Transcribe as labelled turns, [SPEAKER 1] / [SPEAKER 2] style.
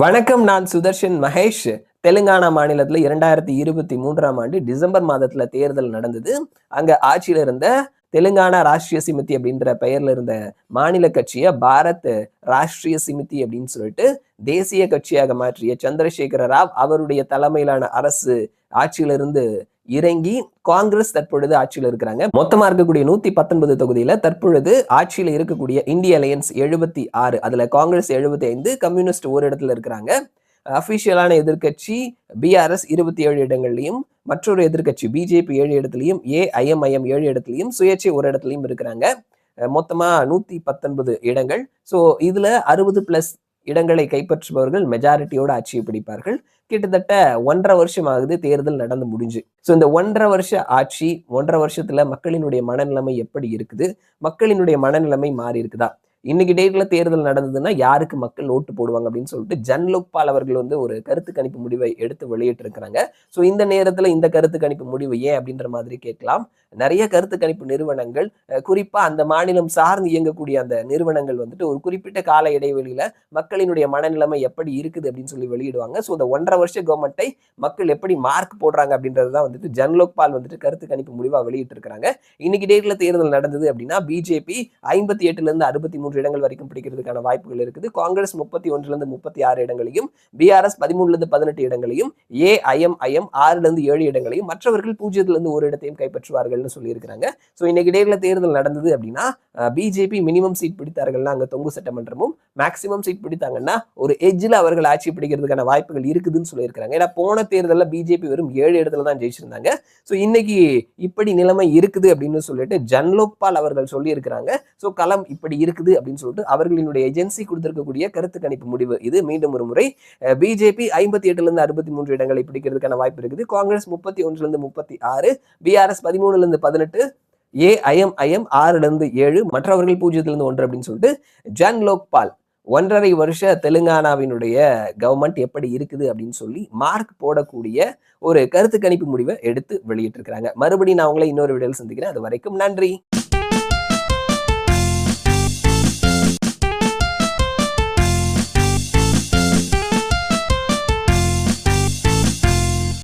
[SPEAKER 1] வணக்கம் நான் சுதர்ஷன் மகேஷ். தெலுங்கானா மாநிலத்தில் இரண்டாயிரத்தி இருபத்தி மூன்றாம் ஆண்டு டிசம்பர் மாதத்தில் தேர்தல் நடந்தது. அங்க ஆட்சியில் இருந்த தெலுங்கானா ராஷ்டிரிய சிமித்தி அப்படின்ற பெயர்ல இருந்த மாநில கட்சியை பாரத் ராஷ்டிரிய சிமித்தி அப்படின்னு சொல்லிட்டு தேசிய கட்சியாக மாற்றிய சந்திரசேகர ராவ் அவருடைய தலைமையிலான அரசு ஆட்சியிலிருந்து இறங்கி காங்கிரஸ் தற்பொழுது ஆட்சியில் இருக்கிறாங்க. மொத்தமா இருக்கக்கூடிய நூத்தி பத்தொன்பது தொகுதியில தற்பொழுது ஆட்சியில் இருக்கக்கூடிய இந்திய அலையன்ஸ் எழுபத்தி ஆறு அதுல காங்கிரஸ் எழுபத்தி ஐந்து கம்யூனிஸ்ட் ஒரு இடத்துல இருக்கிறாங்க. அபிஷியலான எதிர்க்கட்சி பிஆர்எஸ் இருபத்தி ஏழு இடங்கள்லையும் மற்றொரு எதிர்க்கட்சி பிஜேபி ஏழு இடத்துலையும் ஏஐஎம்ஐஎம் ஏழு இடத்துலையும் சுயேட்சை ஒரு இடத்துலையும் இருக்கிறாங்க. மொத்தமா நூத்தி பத்தொன்பது இடங்கள். ஸோ இதுல அறுபது பிளஸ் இடங்களை கைப்பற்றுபவர்கள் மெஜாரிட்டியோட ஆட்சியை பிடிப்பார்கள். கிட்டத்தட்ட ஒன்றரை வருஷம் ஆகுது தேர்தல் நடந்து முடிஞ்சு. ஸோ இந்த ஒன்றரை வருஷ ஆட்சி ஒன்றரை வருஷத்துல மக்களினுடைய மனநிலைமை எப்படி இருக்குது? மக்களினுடைய மனநிலைமை மாறி இருக்குதா இன்னைக்கு டேட்ல தேர்தல் நடந்ததுன்னா யாருக்கு மக்கள் ஓட்டு போடுவாங்க அப்படின்னு சொல்லிட்டு ஜன்லோக்பால் அவர்கள் வந்து ஒரு கருத்து கணிப்பு முடிவை எடுத்து வெளியிட்டு இருக்கிறாங்க ஸோ இந்த நேரத்துல இந்த கருத்து கணிப்பு முடிவு ஏன் அப்படின்ற மாதிரி கேட்கலாம். நிறைய கருத்து கணிப்பு நிறுவனங்கள் குறிப்பா அந்த மாநிலம் சார்ந்து இயங்கக்கூடிய அந்த நிறுவனங்கள் வந்துட்டு ஒரு குறிப்பிட்ட கால இடைவெளியில மக்களினுடைய மனநிலைமை எப்படி இருக்குது அப்படின்னு சொல்லி வெளியிடுவாங்க. ஸோ இந்த ஒன்றரை வருஷ கவர்மெண்ட்டை மக்கள் எப்படி மார்க் போடுறாங்க அப்படின்றது தான் வந்துட்டு ஜன்லோக்பால் வந்துட்டு கருத்து கணிப்பு முடிவாக வெளியிட்டிருக்கிறாங்க. இன்னைக்கு டேட்ல தேர்தல் நடந்தது அப்படின்னா பிஜேபி ஐம்பத்தி எட்டுல இருந்து அறுபத்தி மூன்று இடங்கள் வரைக்கும் பிடிக்கிறதுக்கான வாய்ப்புகள் இருக்குது. காங்கிரஸ் முப்பத்தி ஒன்றுல இருந்து முப்பத்தி ஆறு இடங்களையும் பிஆர்எஸ் பதிமூணுல இருந்து பதினெட்டு இடங்களையும் ஏஐஎம்ஐஎம் ஆறுல இருந்து ஏழு இடங்களையும் மற்றவர்கள் பூஜ்ஜியத்துலேருந்து ஒரு இடத்தையும் கைப்பற்றுவார்கள்னு சொல்லியிருக்கிறாங்க. ஸோ இன்னைக்கு இடையில தேர்தல் நடந்தது அப்படின்னா பிஜேபி மினிமம் சீட் பிடித்தார்கள்னா அங்கே தொங்கு சட்டமன்றமும் மேக்சிமம் சீட் பிடித்தாங்கன்னா ஒரு எஜ்ஜில் அவர்கள் ஆட்சி பிடிக்கிறதுக்கான வாய்ப்புகள் இருக்குதுன்னு சொல்லியிருக்கிறாங்க. ஏன்னா போன தேர்தலில் பிஜேபி வெறும் ஏழு இடத்துல தான் ஜெயிச்சிருந்தாங்க. ஸோ இன்னைக்கு இப்படி நிலைமை இருக்குது அப்படின்னு சொல்லிட்டு ஜன்லோக்பால் அவர்கள் சொல்லியிருக்கிறாங்க. ஸோ களம் இப்படி இருக்குது அப்படின்னு சொல்லிட்டு அவர்களினுடைய ஏஜென்சி கொடுத்திருக்கக்கூடிய கருத்து கணிப்பு முடிவு இது. மீண்டும் ஒரு முறை பிஜேபி ஐம்பத்தி எட்டுலேருந்து அறுபத்தி மூன்று இடங்களை பிடிக்கிறதுக்கான வாய்ப்பு இருக்குது. காங்கிரஸ் முப்பத்தி ஒன்றுலேருந்து முப்பத்தி ஆறு பிஆர்எஸ் பதிமூணுலேருந்து பதினெட்டு ஏ ஏஐஎம்ஐஎம் ஆறுல இருந்து ஏழு மற்றவர்கள் பூஜ்ஜியத்திலிருந்து ஒன்று அப்படின்னு சொல்லிட்டு ஜான் லோக்பால் ஒன்றரை வருஷ தெலுங்கானாவினுடைய கவர்மெண்ட் எப்படி இருக்குது அப்படின்னு சொல்லி மார்க் போடக்கூடிய ஒரு கருத்து கணிப்பு முடிவை எடுத்து வெளியிட்டிருக்கிறாங்க. மறுபடியும் நான் உங்களை இன்னொரு வீடியோவில் சந்திக்கிறேன். அது வரைக்கும் நன்றி.